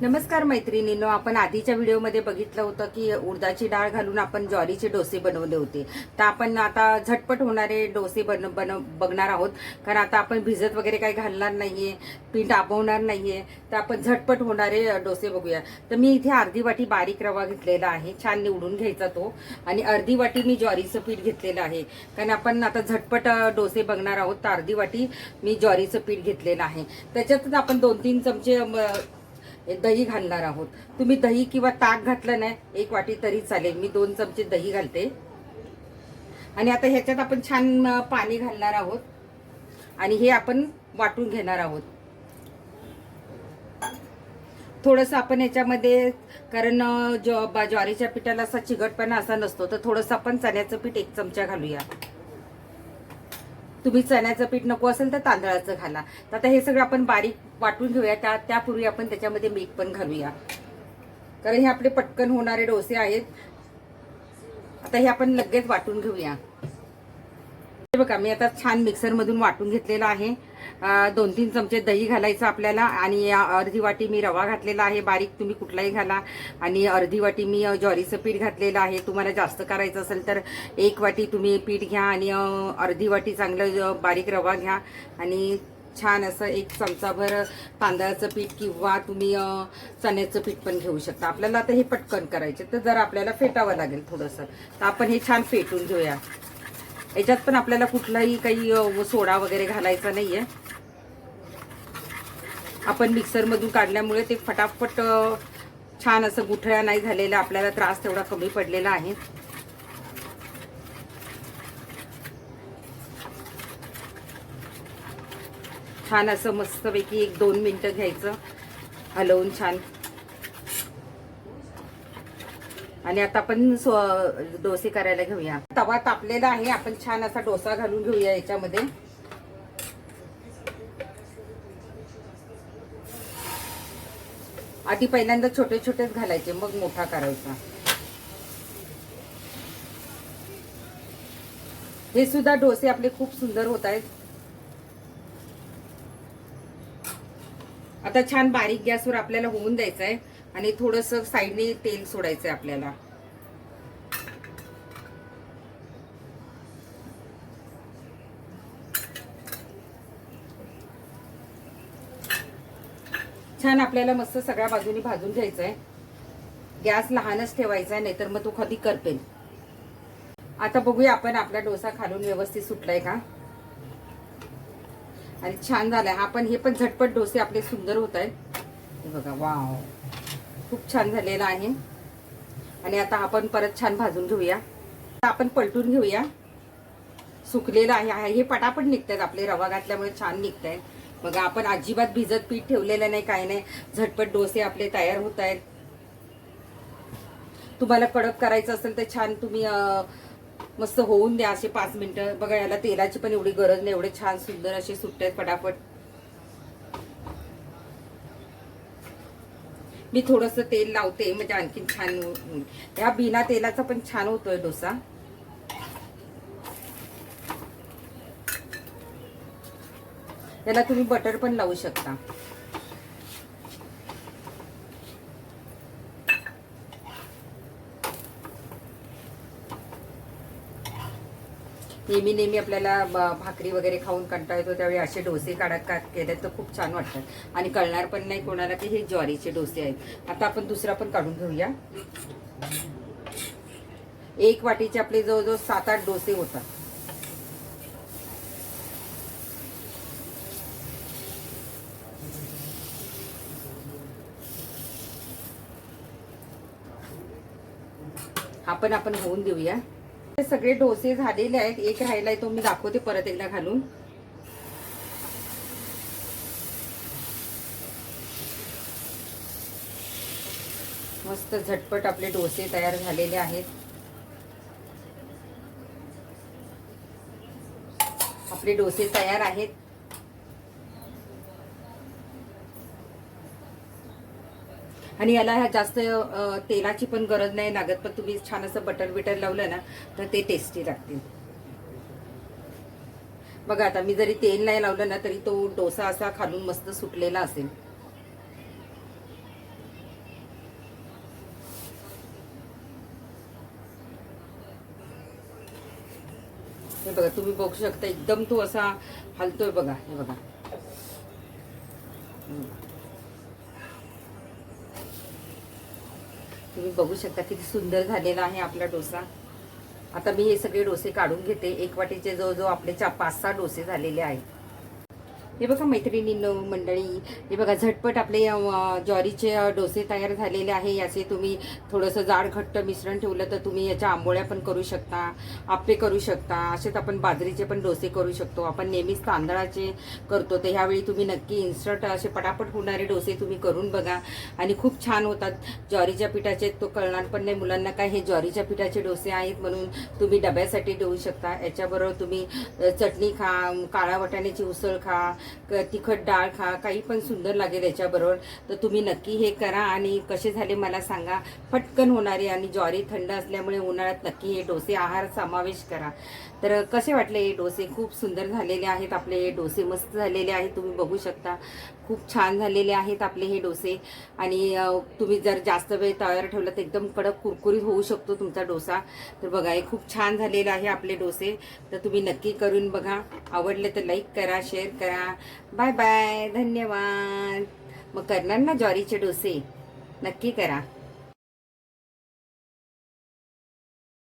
नमस्कार मैत्रिणींनो आपण आधीच्या व्हिडिओमध्ये बघितलं होतं की उडदाची डाळ घालून आपण ज्वारीचे डोसे बनवले होते. तर आपण आता झटपट होणारे डोसे बन बन बघणार आहोत. कारण आता आपण भिजत वगैरे काही घालणार नाहीये पीठ आबवणार नाहीये तर आपण झटपट होणारे डोसे बघूया. तर मी इथे अर्धी वाटी बारीक रवा घेतलेला आहे छान निवडून घ्यायचा तो. आणि अर्धी वाटी मी ज्वारीचं पीठ घेतलेलं आहे. कारण आपण आता झटपट डोसे बघणार आहोत तर अर्धी वाटी मी ज्वारीचं पीठ घेतलेलं आहे. त्याच्यातच आपण दोन तीन चमचे दही घालणार आहोत. तुम्ही दही किंवा ताक घातलं नाही एक वाटी तरी चालेल. मी दोन चमचे दही घालते. आणि आता ह्याच्यात आपण छान पाणी घालणार आहोत. आणि हे आपण वाटून घेणार आहोत. थोडस आपण याच्यामध्ये कारण बा- ज्वारीच्या पिठाला असा चिकटपणा असा नसतो तर थोडंसं आपण चण्याचं पीठ एक चमचा घालूया. तुम्ही चण्याचं पीठ नको असेल तर तांदळाचं घाला. तर आता हे सगळं आपण बारीक वाटून घेऊया. त्या त्यापूर्वी आपण त्याच्यामध्ये मीठ पण घालूया. कारण हे आपले पटकन होणारे डोसे आहेत. आता हे आपण लगेच वाटून घेऊया. हे बघा मी आता छान मिक्सरमधून वाटून घेतलेलं आहे. दोन तीन चमचे दही घालायचं आपल्याला आणि अर्धी वाटी मी रवा घातलेला आहे बारीक तुम्ही कुठलाही घाला. आणि अर्धी वाटी मी ज्वारीचं पीठ घातलेलं आहे. तुम्हाला जास्त करायचं असेल तर एक वाटी तुम्ही पीठ घ्या आणि अर्धी वाटी चांगलं बारीक रवा घ्या. आणि छान असं एक चमचाभर तांदळाचं पीठ किंवा तुम्ही चण्याचं पीठ पण घेऊ शकता. आपल्याला आता हे पटकन करायचे तर जर आपल्याला फेटावं लागेल थोडंसं. तर आपण हे छान फेटून घेऊया. याच्यात पण आपल्याला कुठलाही काही सोडा वगैरे घालायचा नाही आहे आपण मिक्सरमधून काढल्यामुळे ते फटाफट छान असं गुठळ्या नाही झालेला आपल्याला त्रास तेवढा कमी पडलेला आहे. छान असं मस्तपैकी एक दोन मिनटं घ्यायचं. हलवून छान आणि आता आपण डोसे करायला घेऊया. तवा तापलेला आहे. आपण छान असा डोसा घालून घेऊया याच्यामध्ये. आधी पहिल्यांदा छोटे छोटेच घालायचे मग मोठा करायचा. हे सुद्धा डोसे आपले खूप सुंदर होत आहेत. आता छान बारीक गॅसवर आपल्याला होऊन द्यायचं आहे आणि थोडस साईडने तेल सोडायचंय आपल्याला. छान आपल्याला मस्त सगळ्या बाजूनी भाजून घ्यायचं आहे गॅस लहानच ठेवायचा आहे नाहीतर मग तो कधी करपेल. आता बघूया आपण आपला डोसा खालून व्यवस्थित सुटलाय का? आणि छान झालाय. आपण हे पण झटपट डोसे आपले सुंदर होत आहेत बघा वाव. खूप छान झालेला आहे. आणि आता आपण परत छान भाजून घेऊया. आता आपण पलटून घेऊया. सुकलेलं आहे हे पटापट निघतात आपले रवा घातल्यामुळे छान निघत आहेत बघा आपण अजिबात भिजत पीठ ठेवलेलं नाही काय नाही. झटपट डोसे आपले तयार होत आहेत. तुम्हाला कडक करायचं असेल तर छान तुम्ही मस्त होऊन द्या असे पाच मिनिटं. बघा याला तेलाची पण एवढी गरज नाही. एवढे छान सुंदर असे सुटत आहेत पटापट. मी थोडंसं तेल लावते म्हणजे आणखीन छान ह्या बिना तेलाचा पण छान होतोय डोसा. त्याला तुम्ही बटर पण लावू शकता. नेहमी नेहमी आपल्याला भाकरी वगैरे खाऊन कंटाळ येतो. त्यावेळी असे डोसे काढा का केलेत तर खूप छान वाटतात. आणि कळणार पण नाही कोणाला की हे ज्वारीचे डोसे आहेत. आता आपण दुसरा पण काढून घेऊया. एक वाटीचे आपले जवळजवळ सात आठ डोसे होतात. हा पण आपण होऊन देऊया. हे सगळे डोसे झालेले आहेत. एक राहिलाय तो मी दाखवते परत एकदा घालून. मस्त झटपट आपले डोसे तयार झालेले आहेत. आपले डोसे तयार आहेत. आणि याला ह्या जास्त तेलाची पण गरज नाही लागत पण तुम्ही छान असं बटर बिटर लावलं ना तर ते टेस्टी लागतील. बघा आता मी जरी तेल नाही लावलं ना तरी तो डोसा असा खालून मस्त सुटलेला असेल. हे बघा तुम्ही बघू शकता एकदम तो असा हलतोय बघा हे बघा. तुम्ही बघू शकता किती सुंदर झालेला आहे आपला डोसा. आता मी हे सगळे डोसे काढून घेते. एक वाटीचे जवळजवळ आपले चार पाच सहा डोसे झालेले आहेत. हे बघा मैत्रिणी मंडळी. हे बघा झटपट आपले ज्वारीचे डोसे तयार झालेले आहे. याचे तुम्ही थोडंसं जाड घट्ट मिश्रण ठेवलं तर तुम्ही याच्या आंबोळ्या पण करू शकता आप्पे करू शकता. असेच आपण बाजरीचे पण डोसे करू शकतो. आपण नेहमीच तांदळाचे करतो. तर ह्यावेळी तुम्ही नक्की इन्स्टंट असे पटापट होणारे डोसे तुम्ही करून बघा. आणि खूप छान होतात. ज्वारीच्या पिठाचे तो कळणार पण नाही मुलांना काय हे ज्वारीच्या पिठाचे डोसे आहेत म्हणून तुम्ही डब्यासाठी देऊ शकता. याच्याबरोबर तुम्ही चटणी खा काळा वाटाण्याची उसळ खा क- तिखट डाळ खा काही पण सुंदर लागेल याच्याबरोबर. तर तुम्ही नक्की हे करा आणि कसे झाले मला सांगा. पटकन होणारे आणि ज्वारी थंड असल्यामुळे उन्हाळ्यात नक्की हे डोसे आहार समावेश करा. तर कसे वाटले हे डोसे? खूप सुंदर झालेले आहेत आपले हे डोसे मस्त झालेले आहेत तुम्ही बघू शकता. खूप छान झालेले आहेत आपले हे डोसे. आणि तुम्ही जर जास्त वेळ तयार ठेवलं तर एकदम कडक कुरकुरीत होऊ शकतो तुमचा डोसा. तर बघा हे खूप छान झालेलं आहे आपले डोसे. तर तुम्ही नक्की करून बघा. आवडले तर लाईक करा शेअर करा. बाय बाय धन्यवाद. मग करणार ना ज्वारीचे डोसे? नक्की करा.